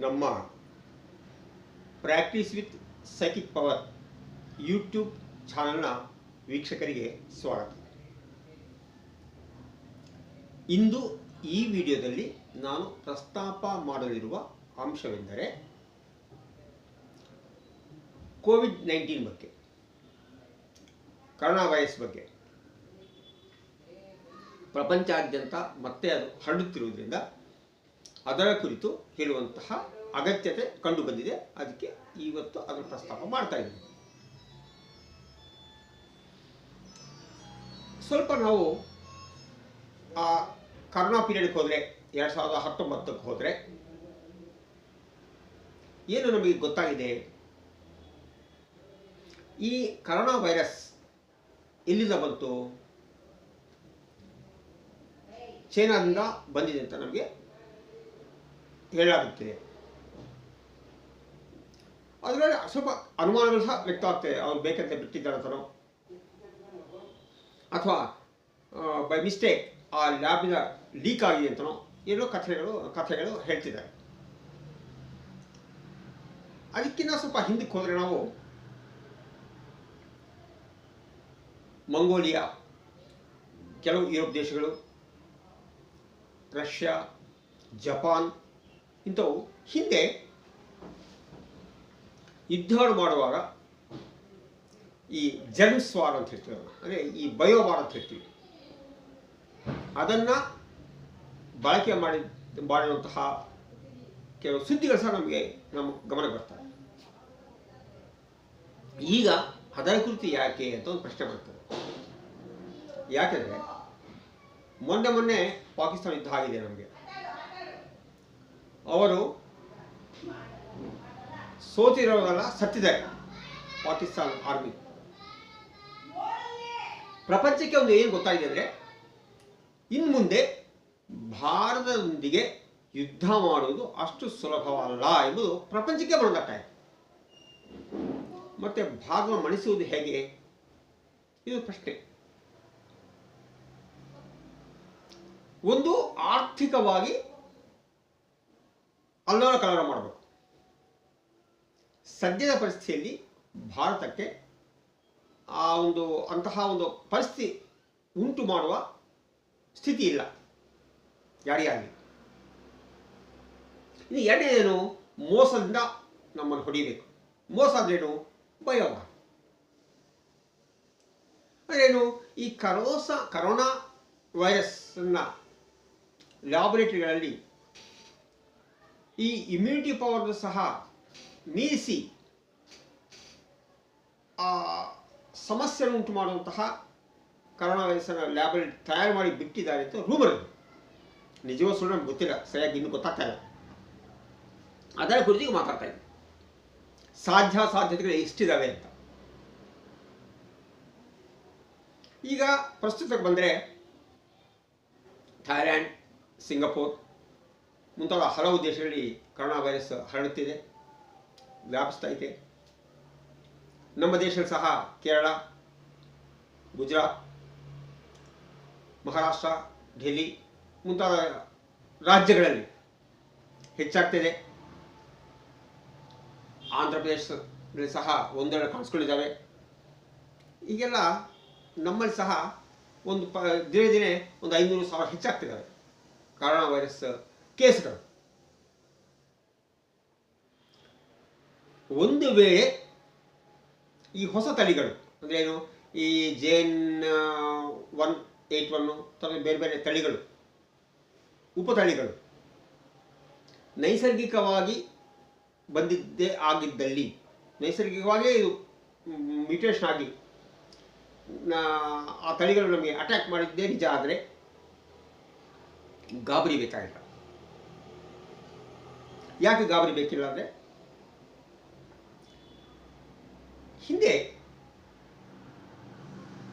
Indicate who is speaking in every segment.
Speaker 1: ನಮ್ಮ practice with psychic power YouTube ಚಾನಲ್ನ ವೀಕ್ಷಕರಿಗೆ ಸ್ವಾಗತ. ಇಂದು ಈ ವಿಡಿಯೋದಲ್ಲಿ ನಾನು ಪ್ರಸ್ತಾಪ ಮಾಡಲಿರುವ ಅಂಶವೆಂದರೆ ಕೋವಿಡ್ ನೈನ್ಟೀನ್ ಬಗ್ಗೆ, ಕರೋನಾ ವೈರಸ್ ಬಗ್ಗೆ. ಪ್ರಪಂಚಾದ್ಯಂತ ಮತ್ತೆ ಅದು ಹರಡುತ್ತಿರುವುದರಿಂದ ಅದರ ಕುರಿತು ಹೇಳುವಂತಹ ಅಗತ್ಯತೆ ಕಂಡು ಬಂದಿದೆ ಅದಕ್ಕೆ ಇವತ್ತು ಅದರ ಪ್ರಸ್ತಾಪ ಮಾಡ್ತಾ ಇದ್ದೀನಿ. ಸ್ವಲ್ಪ ನಾವು ಆ ಕರೋನಾ ಪೀರಿಯಡ್ಗೆ ಹೋದರೆ, ಎರಡು ಸಾವಿರದ ಹತ್ತೊಂಬತ್ತಕ್ಕೆ ಹೋದರೆ, ಏನು ನಮಗೆ ಗೊತ್ತಾಗಿದೆ? ಈ ಕರೋನಾ ವೈರಸ್ ಎಲ್ಲಿಂದ ಬಂತು? ಚೈನಾದಿಂದ ಬಂದಿದೆ ಅಂತ ನಮಗೆ ಹೇಳಲಾಗುತ್ತಿದೆ ಅದರಲ್ಲಿ ಸ್ವಲ್ಪ ಅನುಮಾನಗಳು ಸಹ ವ್ಯಕ್ತ ಆಗ್ತದೆ ಅವ್ರು ಬೇಕಂತ ಬಿಟ್ಟಿದ್ದಾರೆ ಅಂತನೋ. ಅಥವಾ ಬೈ ಮಿಸ್ಟೇಕ್ ಆ ಲ್ಯಾಬಿನ ಲೀಕ್ ಆಗಿದೆ ಅಂತನೋ. ಏನೋ ಕಥೆಗಳು ಕಥೆಗಳು ಹೇಳ್ತಿದ್ದಾರೆ. ಅದಕ್ಕಿಂತ ಸ್ವಲ್ಪ ಹಿಂದಕ್ಕೆ ಹೋದರೆ ನಾವು ಮಂಗೋಲಿಯಾ, ಕೆಲವು ಯುರೋಪ್ ದೇಶಗಳು, ರಷ್ಯಾ, ಜಪಾನ್ ಇಂಥವು ಹಿಂದೆ ಯುದ್ಧಗಳು ಮಾಡುವಾಗ ಈ ಜರ್ಮ್ಸ್ ವಾರ್ ಅಂತ ಹೇಳ್ತೀವಿ ಅಂದರೆ ಈ ಬಯೋ ವಾರ್ ಅಂತ ಹೇಳ್ತೀವಿ. ಅದನ್ನು ಬಳಕೆ ಮಾಡಿ, ಮಾಡಿರುವಂತಹ ಕೆಲವು ಸುದ್ದಿಗಳು ಸಹ ನಮಗೆ ನಮ್ಮ ಗಮನಕ್ಕೆ ಬರ್ತವೆ. ಈಗ ಅದರ ಕುರಿತು ಯಾಕೆ ಅಂತ ಒಂದು ಪ್ರಶ್ನೆ ಬರ್ತದೆ. ಯಾಕೆಂದರೆ ಮೊನ್ನೆ ಮೊನ್ನೆ ಪಾಕಿಸ್ತಾನ ಯುದ್ಧ ಆಗಿದೆ ನಮಗೆ. ಅವರು ಸೋತಿರೋದಲ್ಲ ಸತ್ತಿದೆ ಪಾಕಿಸ್ತಾನ ಆರ್ಮಿ. ಪ್ರಪಂಚಕ್ಕೆ ಒಂದು ಏನು ಗೊತ್ತಾಗಿದೆ ಅಂದರೆ ಇನ್ನು ಮುಂದೆ ಭಾರತದೊಂದಿಗೆ ಯುದ್ಧ ಮಾಡುವುದು ಅಷ್ಟು ಸುಲಭವಲ್ಲ ಎಂಬುದು ಪ್ರಪಂಚಕ್ಕೆ ಮನದಟ್ಟಾಯಿತು ಮತ್ತೆ ಭಾರತ ಮಣಿಸುವುದು ಹೇಗೆ? ಇದು ಪ್ರಶ್ನೆ. ಒಂದು ಆರ್ಥಿಕವಾಗಿ ಅಲ್ಲೋಲ ಕಲರ ಮಾಡಬೇಕು. ಸದ್ಯದ ಪರಿಸ್ಥಿತಿಯಲ್ಲಿ ಭಾರತಕ್ಕೆ ಆ ಒಂದು ಅಂತಹ ಒಂದು ಪರಿಸ್ಥಿತಿ ಉಂಟು ಮಾಡುವ ಸ್ಥಿತಿ ಇಲ್ಲ. ಯಾರಿಗಾಗಲಿ ಇನ್ನು ಎರಡನೇದೇನು, ಮೋಸದಿಂದ ನಮ್ಮನ್ನು ಹೊಡಿಬೇಕು ಮೋಸ ಅಂದ್ರೇನು? ಭಯವ ಅಂದ್ರೇನು? ಈ ಕರೋಸ, ಕರೋನಾ ವೈರಸ್ನ ಲ್ಯಾಬೊರೇಟರಿಗಳಲ್ಲಿ ಈ ಇಮ್ಯುನಿಟಿ ಪವರ್ ಸಹ ಮೀರಿಸಿ, ಆ ಸಮಸ್ಯೆ ಉಂಟು ಮಾಡುವಂತಹ ಕರೋನಾ ವೈರಸ್ನ ಲ್ಯಾಬೊರೇಟರಿ ತಯಾರು ಮಾಡಿ ಬಿಟ್ಟಿದ್ದಾರೆ ಅಂತ ರೂಮರ್ ನಿಜವೋ ಸುಳ್ಳು ನಮ್ಗೆ ಗೊತ್ತಿಲ್ಲ, ಸರಿಯಾಗಿ ಇನ್ನೂ ಗೊತ್ತಾಗ್ತಾ ಇಲ್ಲ. ಅದರ ಕುರಿತು ಈಗ ಮಾತಾಡ್ತಾ ಇದ್ದೀನಿ. ಸಾಧ್ಯ ಸಾಧ್ಯತೆಗಳು ಎಷ್ಟಿದ್ದಾವೆ ಅಂತ. ಈಗ ಪ್ರಸ್ತುತಕ್ಕೆ ಬಂದರೆ ಥೈಲ್ಯಾಂಡ್ ಸಿಂಗಪೂರ್ ಮುಂತಾದ ಹಲವು ದೇಶಗಳಲ್ಲಿ ಕರೋನಾ ವೈರಸ್ ಹರಡುತ್ತಿದೆ, ವ್ಯಾಪಿಸ್ತಾ ಇದೆ. ನಮ್ಮ ದೇಶದಲ್ಲಿ ಸಹ ಕೇರಳ, ಗುಜರಾತ್, ಮಹಾರಾಷ್ಟ್ರ, ಡೆಲ್ಲಿ ಮುಂತಾದ ರಾಜ್ಯಗಳಲ್ಲಿ ಹೆಚ್ಚಾಗ್ತಿದೆ. ಆಂಧ್ರ ಪ್ರದೇಶದಲ್ಲಿ ಸಹ ಒಂದೆರಡು ಕಾಣಿಸ್ಕೊಂಡಿದ್ದಾವೆ. ಈಗೆಲ್ಲ ನಮ್ಮಲ್ಲಿ ಸಹ ಒಂದು ಪ, ದಿನೇ ದಿನೇ ಒಂದು ಐನೂರು ಸಾವಿರ ಹೆಚ್ಚಾಗ್ತಿದ್ದಾವೆ ಕರೋನಾ ವೈರಸ್ ಕೇಸ್ಗಳು. ಒಂದು ವೇಳೆ ಈ ಹೊಸ ತಳಿಗಳು, ಅಂದ್ರೆ ಏನು, ಈ ಜೇನ್ ಒನ್, ಏಟ್ ಒನ್ನು ಬೇರೆ ಬೇರೆ ತಳಿಗಳು, ಉಪತಳಿಗಳು, ನೈಸರ್ಗಿಕವಾಗಿ ಬಂದಿದ್ದೇ ಆಗಿದ್ದಲ್ಲಿ, ನೈಸರ್ಗಿಕವಾಗಿ ಇದು ಮ್ಯೂಟೇಷನ್ ಆಗಿ, ಆ ತಳಿಗಳು ನಮಗೆ ಅಟ್ಯಾಕ್ ಮಾಡಿದ್ದೇ ನಿಜ ಆದರೆ ಗಾಬರಿ ಬೇಕಾಗಿಲ್ಲ. ಯಾಕೆ ಗಾಬರಿ ಬೇಕಿಲ್ಲ ಅಂದರೆ? ಹಿಂದೆ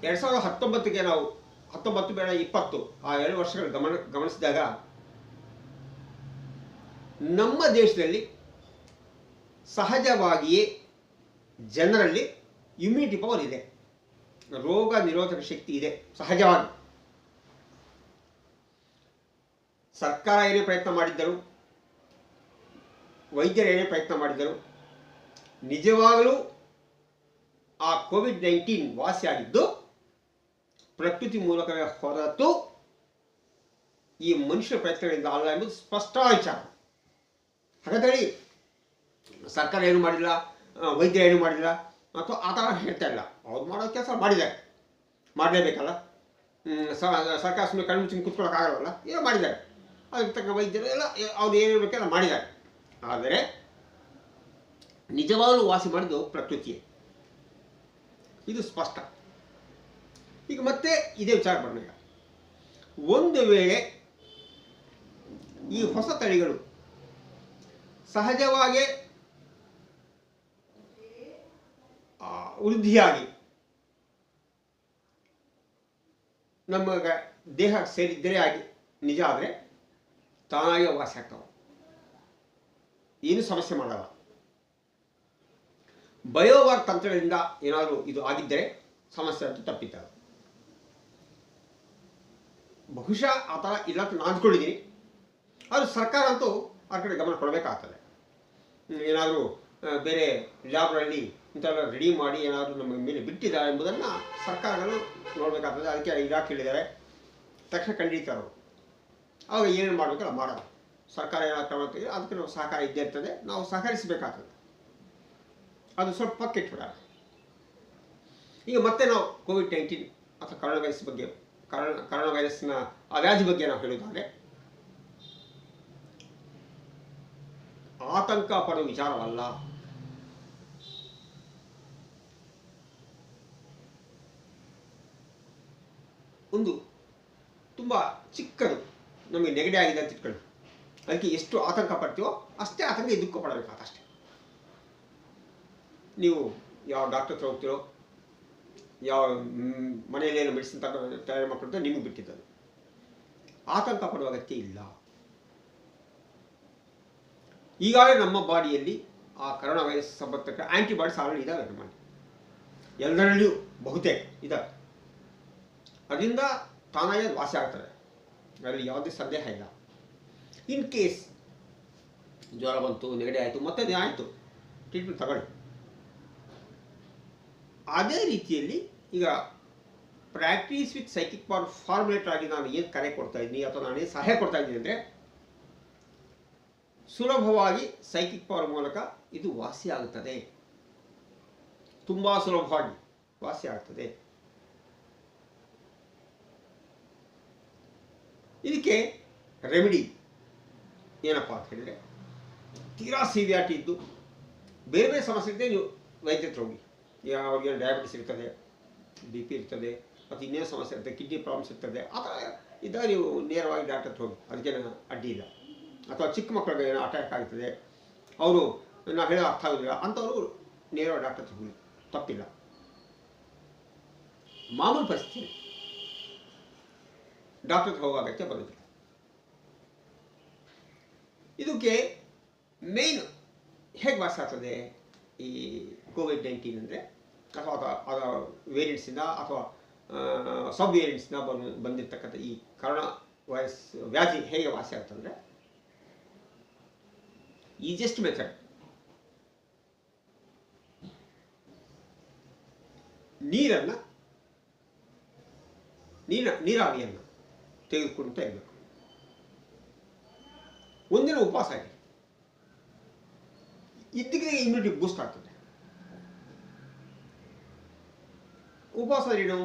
Speaker 1: ಎರಡು ಸಾವಿರದ ಹತ್ತೊಂಬತ್ತಿಗೆ ನಾವು ಹತ್ತೊಂಬತ್ತು, ಬೇಡ ಇಪ್ಪತ್ತು, ಆ ಎರಡು ವರ್ಷಗಳು ಗಮನ ಗಮನಿಸಿದಾಗ ನಮ್ಮ ದೇಶದಲ್ಲಿ ಸಹಜವಾಗಿಯೇ ಜನರಲ್ಲಿ ಇಮ್ಯುನಿಟಿ ಪವರ್ ಇದೆ. ರೋಗ ನಿರೋಧಕ ಶಕ್ತಿ ಇದೆ, ಸಹಜವಾಗಿ. ಸರ್ಕಾರ ಏನೇ ಪ್ರಯತ್ನ ಮಾಡಿದ್ದರು ವೈದ್ಯರು ಏನೇ ಪ್ರಯತ್ನ ಮಾಡಿದರು ನಿಜವಾಗಲೂ ಆ ಕೋವಿಡ್ ನೈನ್ಟೀನ್ ವಾಸಿಯಾಗಿದ್ದು, ಪ್ರಕೃತಿ ಮೂಲಕವೇ ಹೊರತು ಈ ಮನುಷ್ಯ ಪ್ರಯತ್ನಗಳಿಂದ ಅಲ್ಲ ಎಂಬುದು ಸ್ಪಷ್ಟ ವಿಚಾರ. ಹಾಗಾದರೆ ಸರ್ಕಾರ ಏನು ಮಾಡಿಲ್ಲ ವೈದ್ಯರು ವೈದ್ಯ ಏನು ಮಾಡಿಲ್ಲ ಮತ್ತು ಆ ಥರ ಹೇಳ್ತಾ ಇಲ್ಲ. ಅವ್ರು ಮಾಡೋ ಕೆಲಸ ಮಾಡಿದ್ದಾರೆ ಮಾಡಲೇಬೇಕಲ್ಲ? ಸರ್ಕಾರ ಸುಮ್ಮನೆ ಕಣ್ಣು ಮುಚ್ಚಿ ಏನೋ ಮಾಡಿದ್ದಾರೆ. ಅದಕ್ಕೆ ತಕ್ಕ ವೈದ್ಯರು ಎಲ್ಲ ಅವ್ರು ಏನು ಬೇಕೆಲ್ಲ ಮಾಡಿದ್ದಾರೆ. ಆದರೆ ನಿಜವಾಗಲೂ ವಾಸಿ ಮಾಡಿದ್ದು ಪ್ರಕೃತಿಯೇ. ಇದು ಸ್ಪಷ್ಟ. ಈಗ ಮತ್ತೆ ಇದೇ ವಿಚಾರ ಮಾಡೋಣ ಒಂದು ವೇಳೆ ಈ ಹೊಸ ತಳಿಗಳು ಸಹಜವಾಗಿ ವೃದ್ಧಿಯಾಗಿ ನಮ್ಮ ದೇಹ ಸೇರಿದ್ದರೆ ಆಗಿ ನಿಜ ಆದರೆ ತಾನಾಗಿ ವಾಸಿ ಆಗ್ತಾವೆ. ಏನು ಸಮಸ್ಯೆ ಮಾಡಲ್ಲ. ಬಯೋವಾರ್ ತಂತ್ರಗಳಿಂದ ಏನಾದರೂ ಇದು ಆಗಿದ್ದರೆ ಸಮಸ್ಯೆ ಅಂತೂ ತಪ್ಪಿದ್ದಾರೆ ಬಹುಶಃ ಆ ಥರ ಇಲ್ಲ ಅಂತ ನಾನು ಅಂದ್ಕೊಂಡಿದ್ದೀನಿ. ಆದರೆ ಸರ್ಕಾರ ಅಂತೂ ಆ ಕಡೆ ಗಮನ ಕೊಡಬೇಕಾಗ್ತದೆ. ಏನಾದರೂ ಬೇರೆ ಲ್ಯಾಬ್ಗಳಲ್ಲಿ ಇಂಥವೆಲ್ಲ ರೆಡಿ ಮಾಡಿ ಏನಾದರೂ ನಮ್ಮ ಮೇಲೆ ಬಿಟ್ಟಿದ್ದಾರೆ ಎಂಬುದನ್ನು ಸರ್ಕಾರಗಳು ನೋಡಬೇಕಾಗ್ತದೆ. ಅದಕ್ಕೆ ಇಲಾಖೆ ಹೇಳಿದ್ದಾರೆ ತಕ್ಷಣ ಖಂಡಿತ ಅವರು ಆವಾಗ ಏನೇನು ಮಾಡಬೇಕಲ್ಲ ಮಾಡೋದು ಸರ್ಕಾರ ಏನಾದ್ರು ಕ್ರಮ ಅದಕ್ಕೆ ನಾವು ಸಹಕಾರ ಇದ್ದೇ ಇರ್ತದೆ. ನಾವು ಸಹಕರಿಸಬೇಕಾಗ್ತದೆ. ಅದು ಸ್ವಲ್ಪ ಕೂಡ ಈಗ ಮತ್ತೆ ನಾವು ಕೋವಿಡ್ ನೈನ್ಟೀನ್ ಅಥವಾ ಕರೋನಾ ವೈರಸ್ ಬಗ್ಗೆ ಕರೋನಾ ಕರೋನಾ ವೈರಸ್ನ ಆ ವ್ಯಾಧಿ ಬಗ್ಗೆ ನಾವು ಹೇಳುವುದಾದರೆ, ಆತಂಕ ಪಡುವ ವಿಚಾರವಲ್ಲ. ಒಂದು ತುಂಬ ಚಿಕ್ಕದು, ನಮಗೆ ನೆಗಡಿ ಆಗಿದೆ ಅಂತ ಇಟ್ಕೊಳ್ಳಿ. ಅದಕ್ಕೆ ಎಷ್ಟು ಆತಂಕ ಪಡ್ತೀವೋ ಅಷ್ಟೇ ಆತಂಕ ಇದಕ್ಕೂ ಅಷ್ಟೇ ನೀವು ಯಾವ ಡಾಕ್ಟರ್ ಹತ್ರ ಹೋಗ್ತಿರೋ, ಯಾವ ಮನೆಯಲ್ಲಿ ಏನು ಮೆಡಿಸಿನ್ ತಗೊಂಡು ತಯಾರು ಮಾಡ್ಕೊಳ್ತಾರೆ, ನಿಮಗೆ ಬಿಟ್ಟಿದ್ದದು ಆತಂಕ ಪಡುವ ಅಗತ್ಯ ಇಲ್ಲ. ಈಗಾಗಲೇ ನಮ್ಮ ಬಾಡಿಯಲ್ಲಿ ಆ ಕರೋನಾ ವೈರಸ್ ಸಂಬಂಧಕ್ಕೆ ಆ್ಯಂಟಿಬಾಡೀಸ್ ಆಲ್ರೆಡಿ ಇದಾವೆ ನಮ್ಮಲ್ಲಿ ಎಲ್ಲರಲ್ಲಿಯೂ ಬಹುತೇಕ ಇದ್ದಾವೆ ಅದರಿಂದ ತಾನಾಗೆ ವಾಸಿ ಆಗ್ತದೆ ಅದರಲ್ಲಿ ಯಾವುದೇ ಸಂದೇಹ ಇಲ್ಲ. ಇನ್ ಕೇಸ್ ಜ್ವರ ಬಂತು, ನೆಗಡಿ ಆಯಿತು, ಮತ್ತೆ ಆಯಿತು. ಟ್ರೀಟ್ಮೆಂಟ್ ತಗೊಳ್ಳಿ. ಅದೇ ರೀತಿಯಲ್ಲಿ ಈಗ practice with psychic power formulator ಆಗಿ ನಾನು ಏನು ಕರೆ ಕೊಡ್ತಾ ಇದ್ದೀನಿ ಅಥವಾ ನಾನು ಏನು ಸಹಾಯ ಕೊಡ್ತಾ ಇದ್ದೀನಿ ಅಂದರೆ, ಸುಲಭವಾಗಿ ಸೈಕಿಕ್ ಪವರ್ ಮೂಲಕ ಇದು ವಾಸಿ ಆಗುತ್ತದೆ. ತುಂಬ ಸುಲಭವಾಗಿ ವಾಸಿ ಆಗ್ತದೆ ಇದಕ್ಕೆ ರೆಮಿಡಿ ಏನಪ್ಪ ಅಂತ ಹೇಳಿದ್ರೆ, ತೀರಾ ಸಿವಿಯಾಟಿ ಇದ್ದು ಬೇರೆ ಬೇರೆ ಸಮಸ್ಯೆ ಇದ್ದರೆ ನೀವು ವೈದ್ಯ ಹತ್ರ ಹೋಗಿ. ಅವ್ರಿಗೆ ಡಯಾಬಿಟಿಸ್ ಇರ್ತದೆ ಬಿ ಪಿ ಇರ್ತದೆ, ಮತ್ತು ಇನ್ನೇನು ಸಮಸ್ಯೆ ಇರ್ತದೆ ಕಿಡ್ನಿ ಪ್ರಾಬ್ಲಮ್ಸ್ ಇರ್ತದೆ, ಆ ಥರ ಇದ್ದಾಗ ನೀವು ನೇರವಾಗಿ ಡಾಕ್ಟರ್ ಹೋಗಿ. ಅದಕ್ಕೇನು ಅಡ್ಡಿ ಇಲ್ಲ. ಅಥವಾ ಚಿಕ್ಕ ಮಕ್ಕಳಿಗೆ ಏನೋ ಅಟ್ಯಾಕ್ ಆಗ್ತದೆ, ಅವರು ನಾವು ಹೇಳೋ ಅರ್ಥ ಆಗೋದಿಲ್ಲ ಅಂಥವ್ರು ನೇರವಾಗಿ ಡಾಕ್ಟರ್ ಹೋಗಿ. ತಪ್ಪಿಲ್ಲ. ಮಾಮೂಲು ಪರಿಸ್ಥಿತಿ. ಡಾಕ್ಟರ್ ಹತ್ರ ಹೋಗೋ ಅಗತ್ಯ ಬರೋದಿಲ್ಲ. ಇದಕ್ಕೆ ಮೇನ್ ಹೇಗೆ ವಾಸ ಆಗ್ತದೆ ಈ ಕೋವಿಡ್ ನೈನ್ಟೀನ್ ಅಂದರೆ? ಅಥವಾ ಅದ ಅದರ ವೇರಿಯಂಟ್ಸಿಂದ ಅಥವಾ ಸಬ್ ವೇರಿಯಂಟ್ಸ್ನ ಬಂದು, ಬಂದಿರತಕ್ಕಂಥ ಈ ಕರೋನಾ ವೈರಸ್ ವ್ಯಾಧಿ ಹೇಗೆ ವಾಸಿ ಆಗ್ತಂದರೆ ಈಸಿಯೆಸ್ಟ್ ಮೆಥಡ್ ನೀರನ್ನು, ನೀರ, ನೀರಾವಿಯನ್ನು ತೆಗೆದುಕೊಂಡು ಇರಬೇಕು. ಒಂದಿನ ಉಪವಾಸ ಆಗಿ ಇದ್ದಕ್ಕೆ ಇಮ್ಯುನಿಟಿ ಬೂಸ್ಟ್ ಆಗ್ತದೆ. ಉಪವಾಸ ಏನು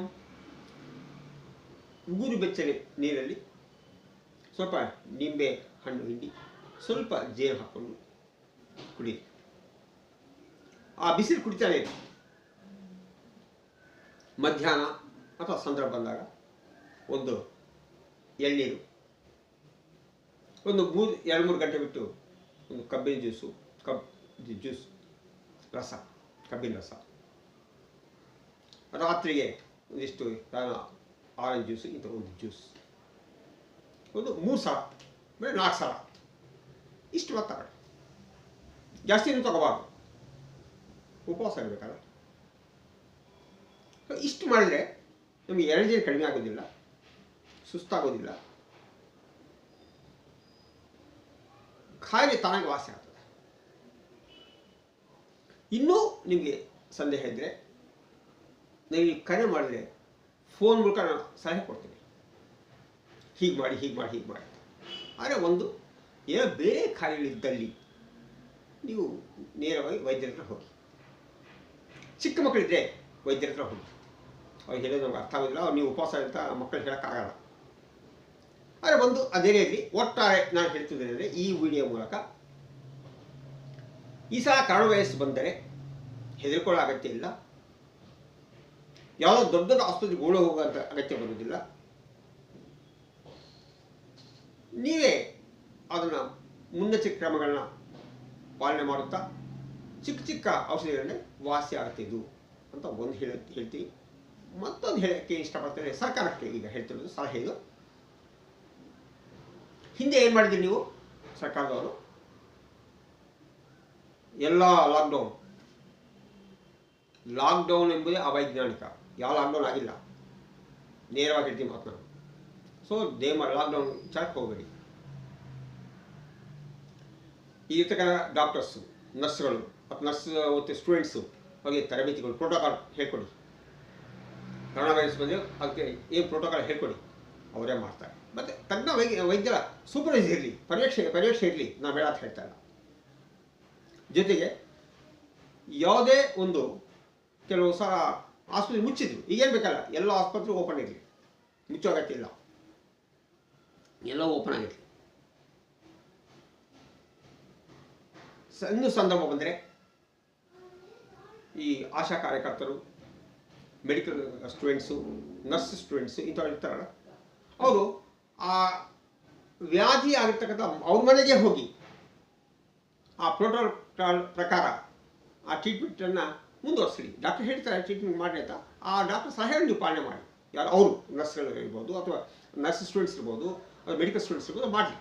Speaker 1: ಉಗುರು ಬೆಚ್ಚನೆ ನೀರಲ್ಲಿ ಸ್ವಲ್ಪ ನಿಂಬೆ ಹಣ್ಣು ಹಿಂಡಿ, ಸ್ವಲ್ಪ ಜೇನು ಹಾಕ್ಕೊಂಡು ಕುಡಿ. ಆ ಬಿಸಿಲು ಕುಡಿತಾನೆ. ಮಧ್ಯಾಹ್ನ ಅಥವಾ ಸಂದರ್ಭ ಬಂದಾಗ ಒಂದು ಎಳ್ನೀರು ಒಂದು ಮೂರು, ಎರಡು ಮೂರು ಗಂಟೆ ಬಿಟ್ಟು ಒಂದು ಕಬ್ಬಿನ ಜ್ಯೂಸು, ಕಬ್ ಜ್ಯೂಸ್, ರಸ, ಕಬ್ಬಿನ ರಸ. ರಾತ್ರಿಗೆ ಒಂದಿಷ್ಟು ಆರೆಂಜ್ ಜ್ಯೂಸು ಇಂಥ ಒಂದು ಜ್ಯೂಸ್ ಒಂದು ಮೂರು ಸಲ ಬೇರೆ ನಾಲ್ಕು ಸಲ. ಇಷ್ಟು ತಗೊಳ್ಳಿ ಜಾಸ್ತಿನೂ ತಗೋಬಾರ್ದು. ಉಪವಾಸ ಇರಬೇಕಲ್ಲ. ಇಷ್ಟು ಮಾಡಿದರೆ ನಮಗೆ ಎನರ್ಜಿ ಕಡಿಮೆ ಆಗೋದಿಲ್ಲ, ಸುಸ್ತಾಗೋದಿಲ್ಲ. ಕಾಯಿಲೆ ತಾನಾಗಿ ವಾಸಿ ಆಗ್ತದೆ. ಇನ್ನೂ ನಿಮಗೆ ಸಂದೇಹ ಇದ್ದರೆ ನೀವು ಕರೆ ಮಾಡಿದ್ರೆ ಫೋನ್ ಮೂಲಕ ನಾನು ಸಲಹೆ ಕೊಡ್ತೀನಿ. ಹೀಗೆ ಮಾಡಿ ಹೀಗೆ ಮಾಡಿ ಹೀಗೆ ಮಾಡಿ ಆದರೆ ಒಂದು ಏನೋ ಬೇರೆ ಕಾಯಿಲೆಗಳಿದ್ದಲ್ಲಿ ನೀವು ನೇರವಾಗಿ ವೈದ್ಯರ ಹತ್ರ ಹೋಗಿ. ಚಿಕ್ಕ ಮಕ್ಕಳಿದ್ರೆ ವೈದ್ಯರ ಹತ್ರ ಹೋಗಿ. ಅವ್ರು ಹೇಳೋದು ನಮ್ಗೆ ಅರ್ಥ ಆಗೋದಿಲ್ಲ, ಅವ್ರು ನೀವು ಉಪವಾಸ ಅಂತ ಮಕ್ಕಳು ಹೇಳೋಕ್ಕಾಗಲ್ಲ. ಆದರೆ ಒಂದು ಅದೇ ರೀತಿ ಒಟ್ಟಾರೆ ನಾನು ಹೇಳ್ತಿದ್ದೇನೆ ಈ ವಿಡಿಯೋ ಮೂಲಕ ಈ ಸಲ ಕಾರಣ ವಯಸ್ಸು ಬಂದರೆ ಹೆದರ್ಕೊಳ್ಳೋ ಅಗತ್ಯ ಇಲ್ಲ. ಯಾವುದೋ ದೊಡ್ಡ ದೊಡ್ಡ ಆಸ್ಪತ್ರೆಗೆ ಓಡ ಹೋಗುವಂಥ ಅಗತ್ಯ ಬರುವುದಿಲ್ಲ. ನೀವೇ ಅದನ್ನು ಮುನ್ನೆಚ್ಚರಿಕೆ ಕ್ರಮಗಳನ್ನ ಪಾಲನೆ ಮಾಡುತ್ತಾ ಚಿಕ್ಕ ಚಿಕ್ಕ ಔಷಧಿಗಳನ್ನೇ ವಾಸಿ ಆಗ್ತಿದ್ದು ಅಂತ ಒಂದು ಹೇಳ ಹೇಳ್ತೀವಿ ಮತ್ತೊಂದು ಹೇಳಕ್ಕೆ ಇಷ್ಟಪಡ್ತೇನೆ ಸರ್ಕಾರಕ್ಕೆ ಈಗ ಹೇಳ್ತಿರೋದು ಸಲಹೆ ಇದು. ಹಿಂದೆ ಏನು ಮಾಡಿದ್ರಿ ನೀವು? ಸರ್ಕಾರದವರು ಎಲ್ಲ ಲಾಕ್ಡೌನ್ ಲಾಕ್ಡೌನ್ ಎಂಬುದೇ ಅವೈಜ್ಞಾನಿಕ. ಯಾವ ಲಾಕ್ಡೌನ್ ಆಗಿಲ್ಲ. ನೇರವಾಗಿ ಹೇಳ್ತೀನಿ ಮಾತು ನಾನು ಸೊ ದೇಮ ಲಾಕ್ಡೌನ್ ವಿಚಾರಕ್ಕೆ ಹೋಗಬೇಡಿ. ಈ ಇರ್ತಕ್ಕಂಥ ಡಾಕ್ಟರ್ಸು ನರ್ಸ್ಗಳು ಮತ್ತು ನರ್ಸ್ ಮತ್ತು ಸ್ಟೂಡೆಂಟ್ಸು ಅವರಿಗೆ ತರಬೇತಿಗಳು ಪ್ರೋಟೋಕಾಲ್ ಹೇಳ್ಕೊಡಿ. ಕರೋನಾ ವೈರಸ್ ಬಂದರೆ ಅದಕ್ಕೆ ಏನು ಪ್ರೋಟೋಕಾಲ್ ಹೇಳ್ಕೊಡಿ. ಅವರೇ ಮಾಡ್ತಾರೆ. ಮತ್ತೆ ತಜ್ಞ ವೈದ್ಯ, ವೈದ್ಯರ ಸೂಪರ್ವೈಸ್ ಇರಲಿ ಪರೀಕ್ಷೆ ಪರೀಕ್ಷೆ ಇರಲಿ, ನಾವು ಅಂತ ಹೇಳ್ತಾ ಇಲ್ಲ. ಜೊತೆಗೆ ಯಾವುದೇ ಒಂದು ಕೆಲವು ಸಲ ಆಸ್ಪತ್ರೆ ಮುಚ್ಚಿದ್ರು ಈಗೇನು ಬೇಕಲ್ಲ, ಎಲ್ಲ ಆಸ್ಪತ್ರೆ ಓಪನ್ ಇರಲಿ. ಮುಚ್ಚೋ ಎಲ್ಲ ಓಪನ್ ಆಗಿರಲಿ. ಇನ್ನೂ ಸಂದರ್ಭ ಬಂದರೆ ಈ ಆಶಾ ಕಾರ್ಯಕರ್ತರು ಮೆಡಿಕಲ್ ಸ್ಟೂಡೆಂಟ್ಸು ನರ್ಸ್ ಸ್ಟೂಡೆಂಟ್ಸು ಇಂಥವ್ರು ಇರ್ತಾರಲ್ಲ ಅವರು ಆ ವ್ಯಾಧಿ ಆಗಿರ್ತಕ್ಕಂಥ ಅವ್ರ ಮನೆಗೆ ಹೋಗಿ ಆ ಪ್ರೋಟೋಕಾಲ್ ಪ್ರಕಾರ ಆ ಟ್ರೀಟ್ಮೆಂಟನ್ನು ಮುಂದುವರಿಸಿ ಡಾಕ್ಟರ್ ಹೇಳ್ತಾರೆ ಟ್ರೀಟ್ಮೆಂಟ್ ಮಾಡಿ ಅಂತ. ಆ ಡಾಕ್ಟರ್ ಸಹಾಯ ನೀವು ಪಾಲನೆ ಮಾಡಿ. ಯಾರು ಅವರು ನರ್ಸ್ಗಳು ಇರ್ಬೋದು ಅಥವಾ ನರ್ಸ್ ಸ್ಟೂಡೆಂಟ್ಸ್ ಇರ್ಬೋದು ಅಥವಾ ಮೆಡಿಕಲ್ ಸ್ಟೂಡೆಂಟ್ಸ್ ಇರ್ಬೋದು ಮಾಡಲಿ.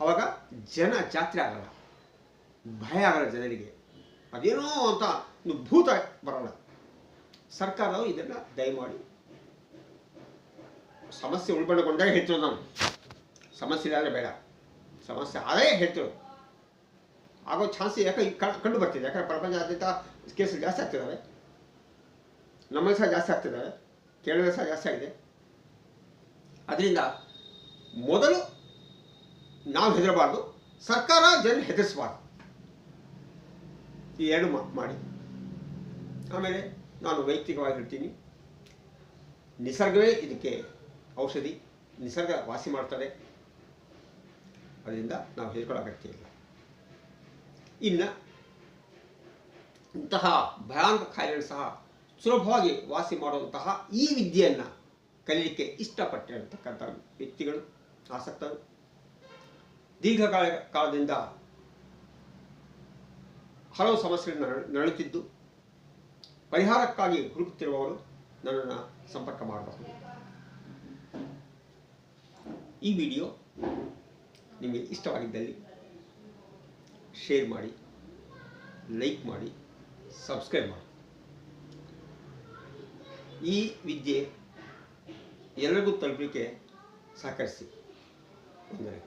Speaker 1: ಅವಾಗ ಜನ ಜಾತ್ರೆ ಆಗಲ್ಲ. ಭಯ ಆಗಲ್ಲ ಜನರಿಗೆ. ಅದೇನೋ ಅಂತ ಒಂದು ಭೂತ ಬರಲ್ಲ. ಸರ್ಕಾರವು ಇದನ್ನು ದಯಮಾಡಿ ಸಮಸ್ಯೆ ಉಳ್ಬಣಗೊಂಡಾಗ ಹೇಳ್ತಿರೋದು ನಾನು. ಸಮಸ್ಯೆ ಇಲ್ಲಾಂದ್ರೆ ಬೇಡ. ಸಮಸ್ಯೆ ಆದೇ ಹೇಳ್ತಿರೋದು. ಆಗೋ ಚಾನ್ಸ್ ಯಾಕೆ ಕಂಡು ಬರ್ತಿದೆ. ಯಾಕಂದ್ರೆ ಪ್ರಪಂಚಾದ್ಯಂತ ಕೇಸ್ ಜಾಸ್ತಿ ಆಗ್ತಿದ್ದಾವೆ ನಮ್ಮಲ್ಲಿ ಸಹ ಜಾಸ್ತಿ ಆಗ್ತಿದ್ದಾವೆ ಕೇರಳದಲ್ಲಿ ಸಹ ಜಾಸ್ತಿ ಆಗಿದೆ. ಅದರಿಂದ ಮೊದಲು ನಾವು ಹೆದರಬಾರ್ದು. ಸರ್ಕಾರ ಜನ ಹೆದರಿಸಬಾರ್ದು. ಈ ಎರಡು ಮಾಡಿ. ಆಮೇಲೆ ನಾನು ವೈಯಕ್ತಿಕವಾಗಿರ್ತೀನಿ. ನಿಸರ್ಗವೇ ಇದಕ್ಕೆ ಔಷಧಿ ನಿಸರ್ಗ ವಾಸಿ ಮಾಡ್ತಾರೆ ಅದರಿಂದ ನಾವು ಹೇಳ್ಕೊಳ್ಳೋ ಅಗತ್ಯ ಇಲ್ಲ. ಇನ್ನು ಇಂತಹ ಭಯಾನಕ ಕಾಯಿಲೆಗಳು ಸಹ ಸುಲಭವಾಗಿ ವಾಸಿ ಮಾಡುವಂತಹ ಈ ವಿದ್ಯೆಯನ್ನು ಕಲಿಯಲಿಕ್ಕೆ ಇಷ್ಟಪಟ್ಟಿರತಕ್ಕಂಥ ವ್ಯಕ್ತಿಗಳು, ಆಸಕ್ತರು. ದೀರ್ಘಕಾಲ ಕಾಲದಿಂದ ಹಲವು ಸಮಸ್ಯೆಗಳನ್ನು ನಡೆಯುತ್ತಿದ್ದು ಪರಿಹಾರಕ್ಕಾಗಿ ಹುಡುಕುತ್ತಿರುವವರು ನನ್ನನ್ನು ಸಂಪರ್ಕ ಮಾಡಬಹುದು. ಈ ವಿಡಿಯೋ ನಿಮಗೆ ಇಷ್ಟವಾಗಿದ್ದಲ್ಲಿ ಶೇರ್ ಮಾಡಿ, ಲೈಕ್ ಮಾಡಿ, ಸಬ್ಸ್ಕ್ರೈಬ್ ಮಾಡಿ. ಈ ವಿದ್ಯೆ ಎಲ್ಲರಿಗೂ ತಲುಪಲಿಕ್ಕೆ ಸಹಕರಿಸಿ. ವಂದನೆ